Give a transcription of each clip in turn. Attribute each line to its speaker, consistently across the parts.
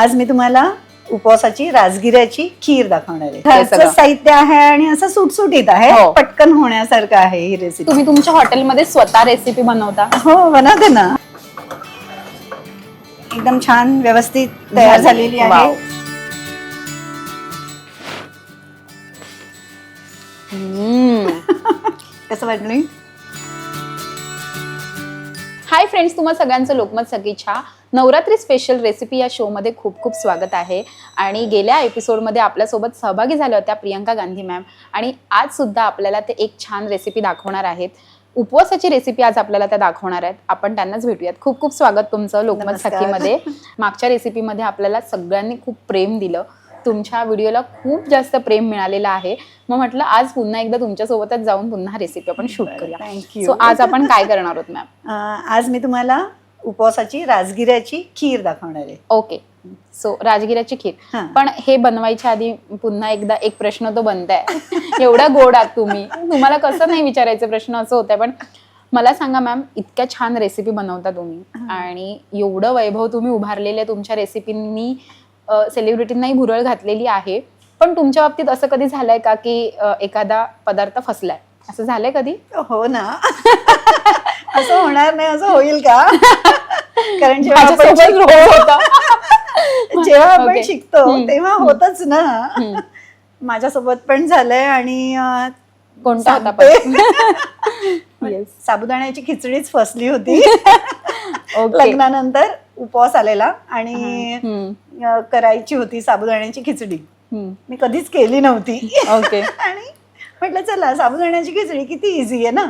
Speaker 1: आज मी तुम्हाला उपवासाची राजगिऱ्याची खीर दाखवणार आहे. घरचं साहित्य आहे आणि असं सुटसुटीत आहे
Speaker 2: हो.
Speaker 1: पटकन होण्यासारखं आहे ही रेसिपी
Speaker 2: तुम्ही तुमच्या हॉटेलमध्ये स्वतः रेसिपी बनवता
Speaker 1: हो बनवते ना एकदम छान व्यवस्थित तयार
Speaker 2: झाली.
Speaker 1: झालेली आहे.
Speaker 2: हम्म.
Speaker 1: कसं वाटलं
Speaker 2: हाय फ्रेंड्स तुम्हा सगळ्यांचं लोकमत सगळीच्या नवरात्री स्पेशल रेसिपी या शोमध्ये खूप खूप स्वागत आहे. आणि गेल्या एपिसोडमध्ये आपल्यासोबत सहभागी झाल्या होत्या प्रियंका गांधी मॅम आणि आज सुद्धा आपल्याला ते एक छान रेसिपी दाखवणार आहेत. उपवासाची रेसिपी आज आपल्याला त्या दाखवणार आहेत. आपण त्यांनाच भेटूयात. खूप खूप स्वागत तुमचं लोकमत. सखीमध्ये. मागच्या रेसिपीमध्ये आपल्याला सगळ्यांनी खूप प्रेम दिलं. तुमच्या व्हिडिओला खूप जास्त प्रेम मिळालेलं आहे. मग म्हटलं आज पुन्हा एकदा तुमच्यासोबतच जाऊन पुन्हा रेसिपी आपण शूट करूया.
Speaker 1: थँक्यू
Speaker 2: सो आज आपण काय करणार आहोत मॅम
Speaker 1: आज मी तुम्हाला उपवासाची राजगिऱ्याची खीर दाखवणार आहे.
Speaker 2: ओके सो राजगिराची खीर. पण हे बनवायच्या आधी पुन्हा एकदा एक प्रश्न तो बनताय एवढा गोड आहात तुम्ही. तुम्हाला कसं नाही विचारायचं प्रश्न असं होतंय पण मला सांगा मॅम इतक्या छान रेसिपी बनवता तुम्ही आणि एवढं वैभव तुम्ही उभारलेले तुमच्या रेसिपींनी सेलिब्रिटींनाही भुरळ घातलेली आहे. पण तुमच्या बाबतीत असं कधी झालंय का की एखादा पदार्थ फसलाय? असं झालंय कधी?
Speaker 1: हो ना. असं होणार नाही असं होईल का? कारण जेव्हा जेव्हा आपण. शिकतो. तेव्हा होतच ना. माझ्यासोबत पण झालंय आणि
Speaker 2: कोणता होता. पण?
Speaker 1: साबुदाण्याची खिचडीच फसली होती. लग्नानंतर उपवास आलेला आणि करायची होती साबुदाण्याची खिचडी. मी कधीच केली नव्हती.
Speaker 2: ओके.
Speaker 1: आणि म्हटलं चला साबुदाण्याची खिचडी किती इझी आहे ना?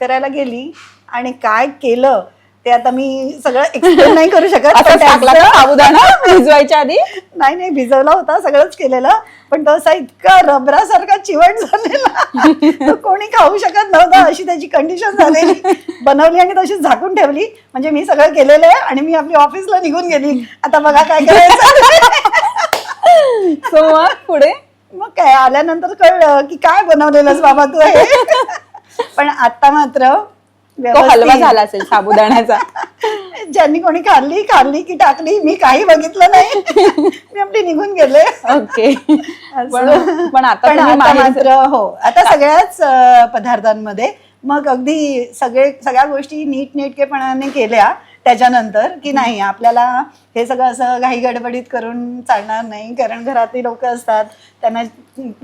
Speaker 1: करायला गेली. आणि काय केलं? ते आता मी सगळं एक्सप्लेन नाही करू शकत
Speaker 2: असं
Speaker 1: पण
Speaker 2: टाकला का
Speaker 1: त्याचं-
Speaker 2: साबुदाणा भिजवायच्या आधी?
Speaker 1: नाही नाही भिजवला होता सगळंच केलेलं. पण तो असा इतका रबरासारखा चिवट झालेला. तो कोणी खाऊ शकत नव्हता अशी त्याची कंडिशन झालेली. बनवली आणि तशीच झाकून ठेवली. म्हणजे मी सगळं केलेलं आहे आणि मी आपली ऑफिसला निघून गेली. आता बघा काय करायचं.
Speaker 2: सो मग पुढे?
Speaker 1: मग काय आल्यानंतर कळलं की काय बनवलेलंस बाबा तू हे. पण आता मात्र
Speaker 2: तो हलवा झाला असेल साबुदाण्याचा.
Speaker 1: ज्यांनी कोणी खाल्ली खाल्ली की टाकली मी काही बघितलं नाही. मी आपली निघून गेले.
Speaker 2: ओके. पण आता
Speaker 1: मात्र हो. आता सगळ्याच पदार्थांमध्ये मग अगदी सगळे सगळ्या गोष्टी नीट नेटकेपणाने केल्या त्याच्यानंतर की नाही आपल्याला हे सगळं असं घाई गडबडीत करून चालणार नाही कारण घरातली लोक असतात त्यांना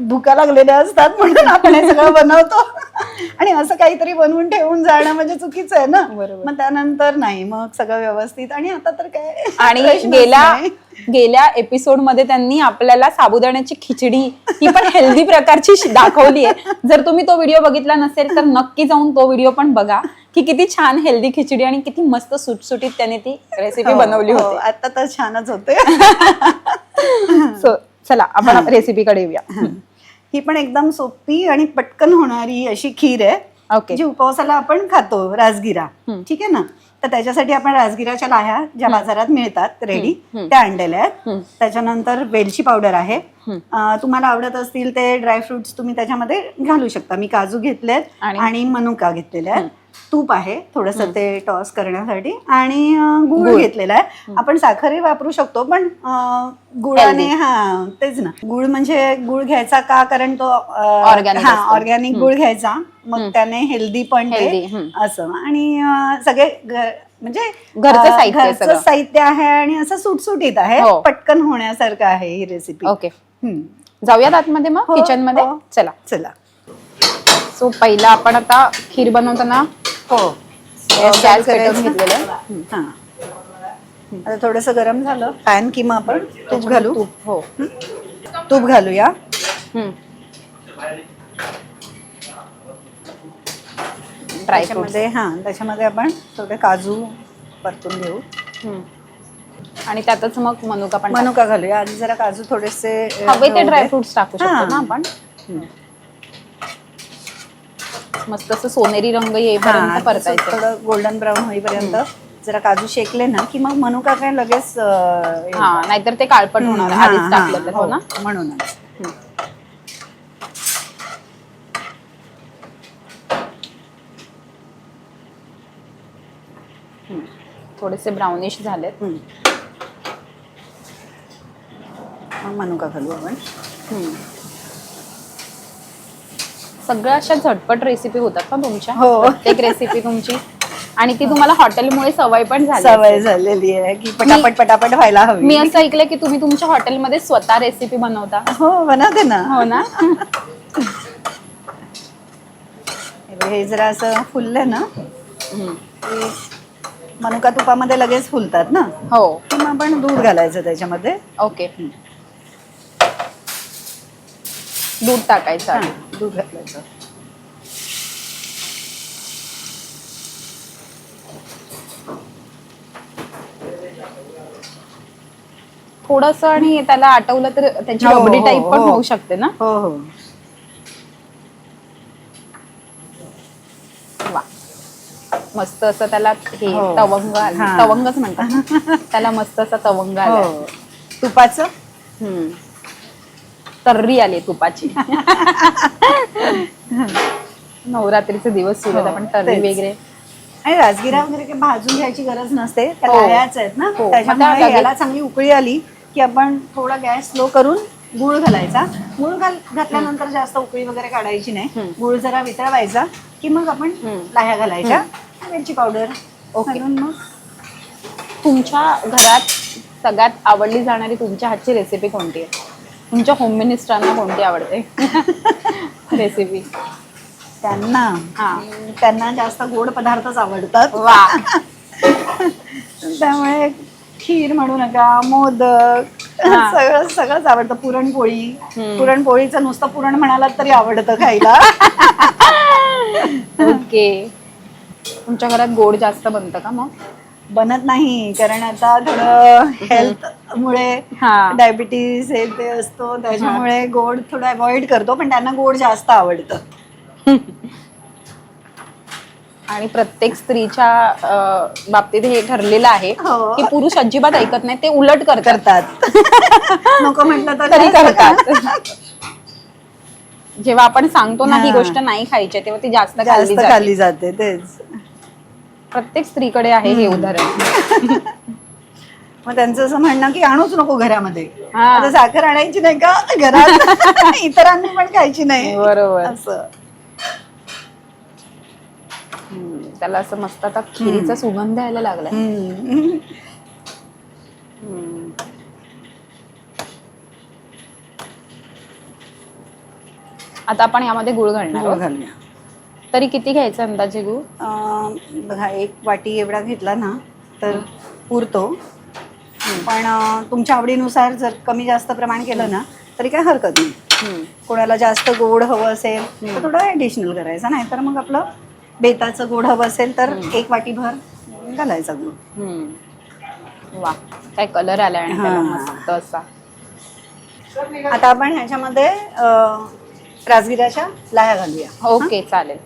Speaker 1: भुका लागलेल्या असतात म्हणून आपण हे सगळं बनवतो. आणि असं काहीतरी बनवून ठेवून जाणं म्हणजे चुकीचं आहे ना.
Speaker 2: बरोबर.
Speaker 1: मग त्यानंतर नाही मग सगळं व्यवस्थित. आणि आता तर काय?
Speaker 2: आणि
Speaker 1: प्रश्नच
Speaker 2: गेल्या
Speaker 1: नाही.
Speaker 2: गेल्या एपिसोडमध्ये त्यांनी आपल्याला साबुदाण्याची खिचडी ही पण हेल्दी प्रकारची शि- दाखवली आहे. जर तुम्ही तो व्हिडिओ बघितला नसेल तर नक्की जाऊन तो व्हिडिओ पण बघा की किती छान हेल्दी खिचडी आणि किती मस्त सुटसुटीत त्याने ती रेसिपी
Speaker 1: हो,
Speaker 2: बनवली
Speaker 1: हो,
Speaker 2: होती.
Speaker 1: आता तर छानच होते.
Speaker 2: सो चला आपण रेसिपीकडे येऊया.
Speaker 1: ही पण एकदम सोपी आणि पटकन होणारी अशी खीर आहे
Speaker 2: ओके
Speaker 1: जी उपवासाला आपण खातो राजगिरा. ठीक आहे ना? तर त्याच्यासाठी आपण राजगिराच्या लाह्या ज्या बाजारात मिळतात रेडी. त्या आणलेल्या आहेत. त्याच्यानंतर वेलची पावडर आहे. तुम्हाला आवडत असतील ते ड्रायफ्रुट्स तुम्ही त्याच्यामध्ये घालू शकता. मी काजू घेतलेत
Speaker 2: आणि?
Speaker 1: मनुका घेतलेले आहेत. तूप आहे थोडस ते टॉस करण्यासाठी. आणि
Speaker 2: गूळ.
Speaker 1: घेतलेला आहे. आपण साखरही वापरू शकतो पण गुळाने हा तेच ना. गुळ म्हणजे गुळ घ्यायचा का? कारण तो
Speaker 2: असतो.
Speaker 1: ऑर्गॅनिक गुळ घ्यायचा. मग त्याने हेल्दी पण. असं. आणि सगळे म्हणजे
Speaker 2: घरचं साहित्य आहे
Speaker 1: घरचं
Speaker 2: सगळं.
Speaker 1: साहित्य आहे आणि असं सुटसुटीत आहे.
Speaker 2: हो.
Speaker 1: पटकन होण्यासारखं आहे ही रेसिपी
Speaker 2: ओके. जाऊयात आतमध्ये मग
Speaker 1: हो,
Speaker 2: किचनमध्ये?
Speaker 1: हो.
Speaker 2: चला.
Speaker 1: चला.
Speaker 2: सो पहिला आपण आता खीर बनवताना
Speaker 1: हो.
Speaker 2: गॅस पेटवून. घेतलेलं.
Speaker 1: हा. आता थोडस गरम झालं. पॅन किंवा आपण तूप घालू.
Speaker 2: तूप. हो.
Speaker 1: तूप घालूया. त्याच्यामध्ये हा त्याच्यामध्ये आपण थोडे काजू परतून घेऊ.
Speaker 2: आणि त्यातच मग मनुका पण
Speaker 1: मनुका घालूया. आधी जरा काजू थोडेसे.
Speaker 2: हवे ते ड्रायफ्रुट्स टाकू शकतो. ना आपण. मस्त असं सोनेरी रंग येईपर्यंत परतायचं.
Speaker 1: थोडं गोल्डन ब्राऊन होईपर्यंत जरा काजू शेकले ना की मग मनुका काय लगेच अं, हे
Speaker 2: हा नाहीतर ते काळपट होणार
Speaker 1: हा,
Speaker 2: आधीच टाकलं तर हो
Speaker 1: हो,
Speaker 2: ना?
Speaker 1: म्हणूनच.
Speaker 2: थोडेसे ब्राउनिश झालेत.
Speaker 1: हम्म. मग मनुका घालू आपण
Speaker 2: हम्म. सगळ्या अशा झटपट रेसिपी होतात का तुमच्या?
Speaker 1: हो.
Speaker 2: प्रत्येक रेसिपी तुमची? आणि ती तुम्हाला हॉटेलमुळे सवय पण झाली
Speaker 1: सवय. झालेली आहे की पटापट पटापट व्हायला हवी.
Speaker 2: मी असं ऐकलंय की तुम्ही तुमच्या हॉटेलमध्ये स्वतः रेसिपी बनवता.
Speaker 1: हो बनवते ना.
Speaker 2: हो ना?
Speaker 1: हे जरा असं फुललं ना. की मनुका तुपामध्ये लगेच फुलतात ना?
Speaker 2: हो.
Speaker 1: की मग आपण दूध घालायचं त्याच्यामध्ये.
Speaker 2: ओके. दूध टाकायचं
Speaker 1: हा,
Speaker 2: आधी.
Speaker 1: दूध घालायचं
Speaker 2: थोडस आणि त्याला आटवलं तर त्याची
Speaker 1: हो,
Speaker 2: रबडी
Speaker 1: हो,
Speaker 2: टाईप पण
Speaker 1: हो.
Speaker 2: होऊ शकते ना
Speaker 1: हो हो
Speaker 2: वा मस्त असं त्याला हे
Speaker 1: हो.
Speaker 2: तवंग आलं.
Speaker 1: हा.
Speaker 2: तवंगच म्हणतात त्याला मस्त असा तवंग आलाय
Speaker 1: हो तुपाचं
Speaker 2: हम्म. तर्री आली तुपाची नवरात्रीचे दिवस सुरू आहेत
Speaker 1: हो,
Speaker 2: आपण तर्री
Speaker 1: तेच.
Speaker 2: वगैरे
Speaker 1: आणि राजगिरा वगैरे काही भाजून घ्यायची गरज नसते त्या
Speaker 2: हो.
Speaker 1: लाह्याच आहेत ना
Speaker 2: हो.
Speaker 1: त्याच्यामुळे
Speaker 2: त्या
Speaker 1: याला चांगली उकळी आली की आपण थोडा गॅस स्लो करून गुळ घालायचा गुळ घाल घातल्यानंतर जास्त उकळी वगैरे काढायची नाही
Speaker 2: हम्म.
Speaker 1: गुळ जरा वितळवायचा की मग आपण
Speaker 2: हम्म.
Speaker 1: लाह्या घालायच्या मिरची पावडर
Speaker 2: ओके.
Speaker 1: घालून मग
Speaker 2: तुमच्या घरात सगळ्यात आवडली जाणारी तुमच्या हातची रेसिपी कोणती आहे तुमच्या होम मिनिस्टरांना कोणती आवडते? रेसिपी
Speaker 1: त्यांना?
Speaker 2: हा.
Speaker 1: त्यांना जास्त गोड पदार्थच आवडतात.
Speaker 2: वा.
Speaker 1: त्यामुळे खीर म्हणू नका मोदक
Speaker 2: हा.
Speaker 1: सगळं सगळंच आवडतं. पुरणपोळी. पुरणपोळीचं नुसतं पुरण म्हणालात तरी आवडतं खायला.
Speaker 2: ओके. तुमच्या घरात गोड जास्त बनतं का मग?
Speaker 1: बनत नाही कारण आता थोडं हेल्थ मुळे
Speaker 2: हा.
Speaker 1: डायबिटीस हे ते असतो त्याच्यामुळे गोड थोडं अवॉइड करतो पण त्यांना गोड जास्त आवडतं
Speaker 2: आणि प्रत्येक स्त्रीच्या अं, बाबतीत हे ठरलेलं आहे
Speaker 1: हो.
Speaker 2: की पुरुष अजिबात ऐकत नाही ते उलट करतात
Speaker 1: करतात नको म्हटलं तर
Speaker 2: तरी
Speaker 1: नाही
Speaker 2: करतात जेव्हा आपण सांगतो ना ही
Speaker 1: हा.
Speaker 2: गोष्ट नाही खायची तेव्हा ती जास्त खाल्ली
Speaker 1: जास्त
Speaker 2: जाते.
Speaker 1: खाल्ली जाते तेच
Speaker 2: प्रत्येक स्त्रीकडे आहे हे उदाहरण.
Speaker 1: मग त्यांचं असं म्हणणं की आणूच नको घरामध्ये.
Speaker 2: हा.
Speaker 1: आता साखर आणायची नाही का? घरात इतरांनी पण खायची नाही.
Speaker 2: बरोबर.
Speaker 1: असं.
Speaker 2: हम्म, त्याला असं मस्त आता खिरीचा सुगंध यायला लागलाय.
Speaker 1: हम्म.
Speaker 2: हम्म. आता आपण यामध्ये गुळ घालणार आहोत.
Speaker 1: घालूया.
Speaker 2: तरी किती घ्यायचं अंदाजे गुळ
Speaker 1: अं, बघा एक वाटी एवढा घेतला ना तर पुरतो. पण अं, तुमच्या आवडीनुसार जर कमी जास्त प्रमाण केलं ना तरी काय हरकत नाही.
Speaker 2: हम्म.
Speaker 1: कोणाला जास्त गोड हवं असेल तर थोडं ॲडिशनल करायचं. नाही तर मग आपलं बेताचं गोड हवं असेल तर एक वाटी भर घालायचा
Speaker 2: हम्म. वा काय कलर आलाय आणि त्याला
Speaker 1: हा.
Speaker 2: मस्त असा.
Speaker 1: आता आपण ह्याच्यामध्ये अं, राजगिराच्या लाह्या घालूया.
Speaker 2: ओके चालेल.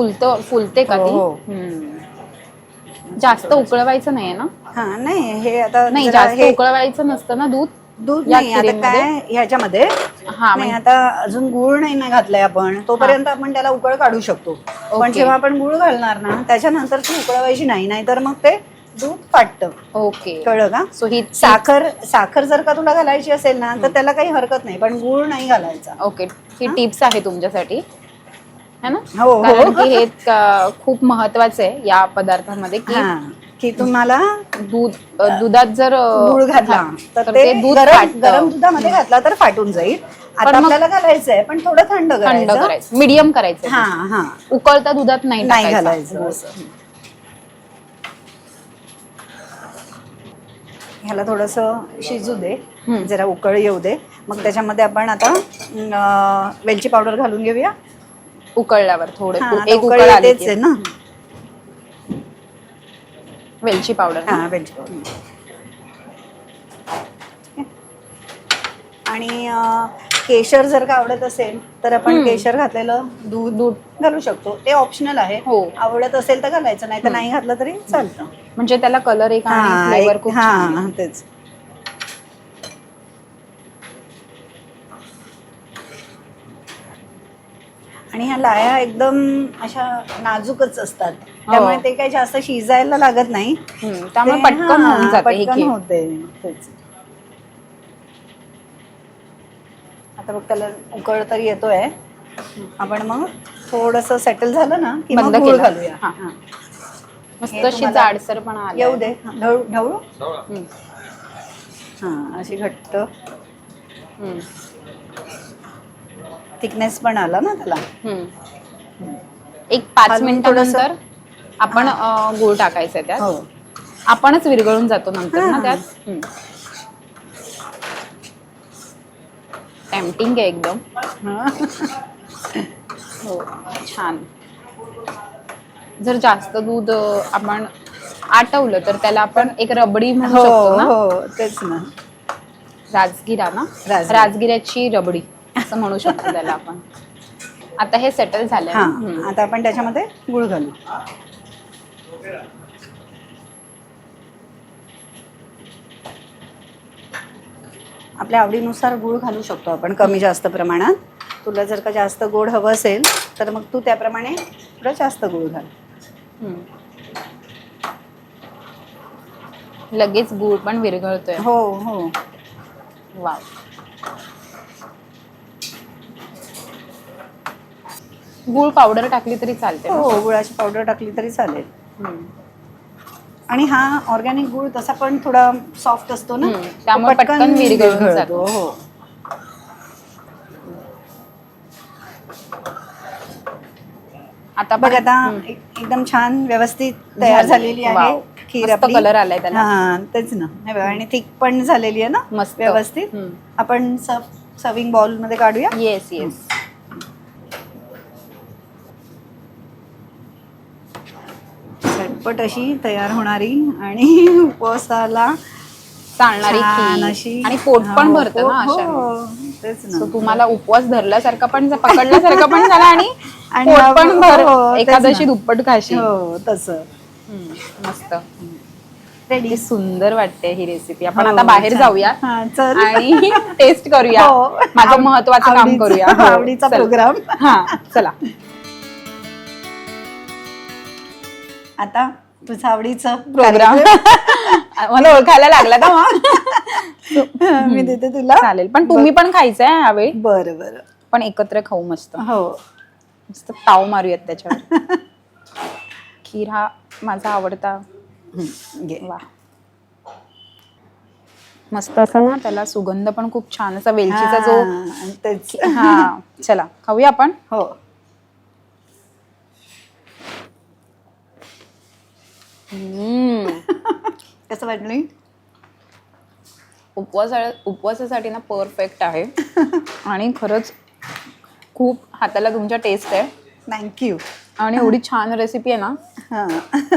Speaker 2: फुलतो फुलते का
Speaker 1: हो,
Speaker 2: ती?
Speaker 1: हो.
Speaker 2: हम्म. जास्त उकळवायचं नाहीये ना?
Speaker 1: हा नाही हे आता
Speaker 2: नाही
Speaker 1: जरा
Speaker 2: जास्त
Speaker 1: हे
Speaker 2: उकळवायचं नसतं ना दूध?
Speaker 1: दूध
Speaker 2: या
Speaker 1: नाही आता
Speaker 2: खिरीमध्ये?
Speaker 1: काय ह्याच्यामध्ये?
Speaker 2: हा
Speaker 1: नाही
Speaker 2: म्हणजे
Speaker 1: आता अजून गुळ नाही ना घातलाय आपण तोपर्यंत आपण त्याला उकळ काढू शकतो. पण
Speaker 2: ओके.
Speaker 1: जेव्हा आपण गुळ घालणार ना त्याच्यानंतर ती उकळवायची नाही नाहीतर मग ते दूध फाटतं.
Speaker 2: ओके.
Speaker 1: कळलं का?
Speaker 2: सो ही
Speaker 1: साखर साखर जर का तुला घालायची असेल ना तर त्याला काही हरकत नाही पण गुळ नाही घालायचा.
Speaker 2: ओके. ही? टिप्स आहे तुमच्यासाठी. है ना
Speaker 1: हो, हो.
Speaker 2: कारण की हे क- खूप महत्वाचं आहे या पदार्थामध्ये की
Speaker 1: हा की तुम्हाला
Speaker 2: दूध अ, दुधात जर अ,
Speaker 1: गुळ घातला
Speaker 2: हा,
Speaker 1: तर ते
Speaker 2: दूध
Speaker 1: गरम
Speaker 2: फाटतं.
Speaker 1: गरम दुधामध्ये घातला तर फाटून जाईल
Speaker 2: पण
Speaker 1: आता
Speaker 2: मग-
Speaker 1: आपल्याला घालायचंय पण थोडं थंड
Speaker 2: थंड
Speaker 1: करायचं
Speaker 2: करायचं मीडियम करायचं
Speaker 1: हा हा
Speaker 2: उकळता दुधात नाही
Speaker 1: नाही
Speaker 2: टाकायचं.
Speaker 1: घालायचं असं. ह्याला थोडस शिजू दे
Speaker 2: हम्म.
Speaker 1: जरा उकळ येऊ दे मग त्याच्यामध्ये आपण आता अं, वेलची पावडर घालून घेऊया
Speaker 2: उकळल्यावर थोडे. एक
Speaker 1: उकळ
Speaker 2: आली की.
Speaker 1: आहे ना.
Speaker 2: वेलची पावडर
Speaker 1: हा वेलची पावडर. आणि अं, केशर जर का आवडत असेल तर आपण
Speaker 2: हम्म.
Speaker 1: केशर घातलेलं दूध
Speaker 2: दूध.
Speaker 1: घालू शकतो. ते ऑप्शनल आहे.
Speaker 2: हो.
Speaker 1: आवडत असेल तर घालायचं नाही तर नाही घातलं तरी चालतं.
Speaker 2: म्हणजे त्याला कलर एक आणि
Speaker 1: हा
Speaker 2: फ्लेवर
Speaker 1: एक-
Speaker 2: खूप छान
Speaker 1: हा
Speaker 2: आहे.
Speaker 1: तेच. आणि ह्या लाया एकदम अशा नाजूकच असतात. त्यामुळे ते काही जास्त शिजायला लागत नाही.
Speaker 2: हम्म, त्यामुळे
Speaker 1: ते-
Speaker 2: पटकन
Speaker 1: हा,
Speaker 2: होऊन जाते ही
Speaker 1: पटकन होते तेच. आता बघ त्याला उकळ तर येतोय. आपण मग थोडस सेटल झालं ना की
Speaker 2: बंद
Speaker 1: मग गूळ
Speaker 2: केलं.
Speaker 1: घालूया.
Speaker 2: हा.
Speaker 1: हा.
Speaker 2: मस्त
Speaker 1: हे
Speaker 2: अशी
Speaker 1: तुम्हाला-
Speaker 2: जाडसर पण आली.
Speaker 1: येऊ दे. हा, ढवळू ढवळू. हा अशी घट्ट.
Speaker 2: हम्म.
Speaker 1: थिकनेस पण आला ना त्याला.
Speaker 2: हम्म. एक पाच
Speaker 1: हलवून
Speaker 2: मिनिटानंतर आपण अं, गूळ टाकायचं त्यात.
Speaker 1: हो.
Speaker 2: आपणच विरघळून जातो नंतर ना
Speaker 1: हा.
Speaker 2: त्यात. टेम्पटिंग आहे एकदम.
Speaker 1: हा.
Speaker 2: हो छान. जर जास्त दूध अं, आपण आटवलं तर त्याला आपण एक रबडी म्हणू
Speaker 1: हो
Speaker 2: शकतो ना?
Speaker 1: हो तेच ना.
Speaker 2: राजगिरा ना?
Speaker 1: राजगिरा.
Speaker 2: राजगिऱ्याची रबडी. असं म्हणू शकतो त्याला आपण. आता हे सेटल
Speaker 1: हा
Speaker 2: हम्म.
Speaker 1: आता आपण त्याच्यामध्ये गुळ घालू. आपल्या आवडीनुसार गुळ घालू शकतो आपण कमी जास्त प्रमाणात. तुला जर का जास्त गोड हवं असेल तर मग तू त्याप्रमाणे थोडं जास्त गुळ घाल.
Speaker 2: हम्म. लगेच गूळ पण विरघळतोय.
Speaker 1: हो हो.
Speaker 2: वा गूळ पावडर टाकली तरी चालते ना?
Speaker 1: हो गुळाची पावडर टाकली तरी चालेल
Speaker 2: हम्म.
Speaker 1: आणि हा ऑर्गॅनिक गुळ तसा पण थोडा सॉफ्ट असतो ना
Speaker 2: हम्म,
Speaker 1: तो
Speaker 2: त्यामुळे पटकन विरघळून
Speaker 1: विरघळतो,
Speaker 2: जातो.
Speaker 1: हो
Speaker 2: आता
Speaker 1: बघ आता. एक- एकदम छान व्यवस्थित तयार
Speaker 2: झाली.
Speaker 1: झालेली आहे
Speaker 2: वाव.
Speaker 1: खीर
Speaker 2: मस्त
Speaker 1: आपली
Speaker 2: कलर आलाय त्याला.
Speaker 1: हा तेच ना आणि थिक पण झालेली आहे ना
Speaker 2: मस्त.
Speaker 1: व्यवस्थित
Speaker 2: हम्म.
Speaker 1: आपण सर्विंग बाउलमध्ये काढूया
Speaker 2: येस येस
Speaker 1: झटपट अशी तयार होणारी आणि उपवासाला
Speaker 2: चालणारी.
Speaker 1: अशी
Speaker 2: आणि पोट पण
Speaker 1: हो,
Speaker 2: भरतं ना
Speaker 1: हो,
Speaker 2: अशा
Speaker 1: हो, तेच ना
Speaker 2: तुम्हाला उपवास धरल्यासारखा पण पकडल्यासारखा पण झाला आणि पोट पण भर एकादशी. दुप्पट खाशी
Speaker 1: हो तसं
Speaker 2: मस्त
Speaker 1: रेडी
Speaker 2: सुंदर वाटते ही रेसिपी आपण आता बाहेर. जाऊया
Speaker 1: हा.
Speaker 2: आणि टेस्ट करूया. माझं महत्वाचं काम करूया
Speaker 1: आवडीचा. प्रोग्राम.
Speaker 2: हा चला
Speaker 1: आता तुझं आवडीचं
Speaker 2: प्रोग्राम मला ओळखायला लागला का मग
Speaker 1: मी देते तुला.
Speaker 2: चालेल पण तुम्ही पण खायचंय यावेळी.
Speaker 1: बरं बरं.
Speaker 2: पण एकत्र खाऊ मस्त.
Speaker 1: हो.
Speaker 2: मस्त ताव मारूयात त्याच्यावर. खीर हा माझा आवडता. वा. मस्त असं ना त्याला सुगंध पण खूप छान असा वेलचीचा जो
Speaker 1: हा
Speaker 2: चला खाऊया आपण.
Speaker 1: हो. कसं वाटलं?
Speaker 2: उपवासा उपवासासाठी ना परफेक्ट आहे. आणि खरंच खूप हाताला तुमच्या टेस्ट आहे.
Speaker 1: थँक्यू
Speaker 2: आणि एवढी छान रेसिपी आहे ना.
Speaker 1: हा.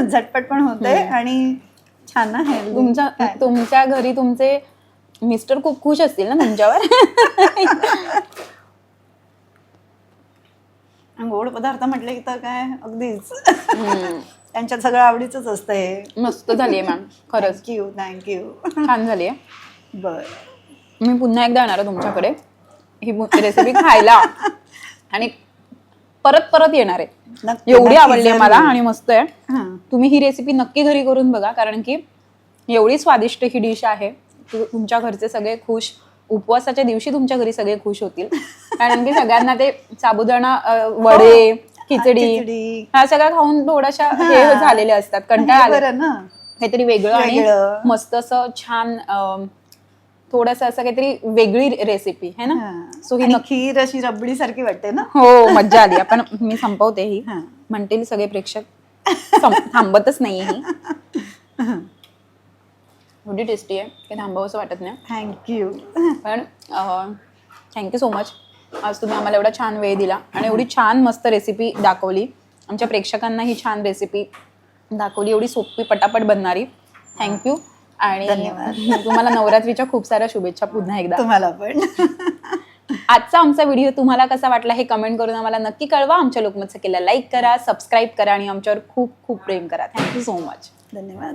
Speaker 1: झटपट पण होते आणि छान हेल्दी
Speaker 2: तुमच्या तुमच्या घरी तुमचे मिस्टर खूप खुश असतील ना तुमच्यावर?
Speaker 1: गोड पदार्थ म्हटले की तर काय? अगदीच. त्यांच्यात सगळं आवडीच असतं हे
Speaker 2: मस्त झाली आहे मॅम खरंच.
Speaker 1: थँक्यू थँक्यू
Speaker 2: छान झाली आहे
Speaker 1: बर.
Speaker 2: मी पुन्हा एकदा येणार आहे तुमच्याकडे. ही रेसिपी खायला. आणि परत परत येणार आहे.
Speaker 1: नक्की,
Speaker 2: एवढी
Speaker 1: नक्की,
Speaker 2: आवडली आहे मला. आणि मस्त आहे.
Speaker 1: हा.
Speaker 2: तुम्ही ही रेसिपी नक्की घरी करून बघा कारण की एवढी स्वादिष्ट ही डिश आहे. तु- तुमच्या घरचे सगळे खुश. उपवासाच्या दिवशी तुमच्या घरी सगळे खुश होतील. कारण की सगळ्यांना ते साबुदाणा अ, वडे खिचडी.
Speaker 1: खिचडी.
Speaker 2: ह्या सगळ्या खाऊन थोड्याशा हे.
Speaker 1: हा.
Speaker 2: झालेले असतात
Speaker 1: हे
Speaker 2: कंटाळा आले.
Speaker 1: बरं ना.
Speaker 2: काहीतरी वेगळं आणि
Speaker 1: वेगळं.
Speaker 2: मस्त असं छान थोडंसं असं काहीतरी वेगळी रेसिपी है ना?
Speaker 1: हा.
Speaker 2: सो ही
Speaker 1: आणि
Speaker 2: नक्की
Speaker 1: खीर अशी रबडी सारखी वाटते ना?
Speaker 2: हो मज्जा आली. आपण मी संपवते ही.
Speaker 1: हा.
Speaker 2: म्हणतील सगळे प्रेक्षक. सं- थांबतच नाहीये ही. एवढी टेस्टी आहे की थांबावंसं वाटत नाही.
Speaker 1: थँक्यू
Speaker 2: पण थँक्यू सो मच आज तुम्ही आम्हाला एवढा छान वेळ दिला आणि एवढी छान मस्त रेसिपी दाखवली. आमच्या प्रेक्षकांना ही छान रेसिपी दाखवली. एवढी सोपी पटापट बनणारी. थँक्यू आणि
Speaker 1: धन्यवाद.
Speaker 2: तुम्हाला नवरात्रीच्या खूप साऱ्या शुभेच्छा पुन्हा एकदा.
Speaker 1: तुम्हाला पण.
Speaker 2: आजचा आमचा व्हिडिओ तुम्हाला कसा वाटला हे कमेंट करून आम्हाला नक्की कळवा. आमच्या लोकमत केला लाईक करा सबस्क्राईब करा आणि आमच्यावर खूप खूप प्रेम करा. थँक्यू सो मच
Speaker 1: धन्यवाद.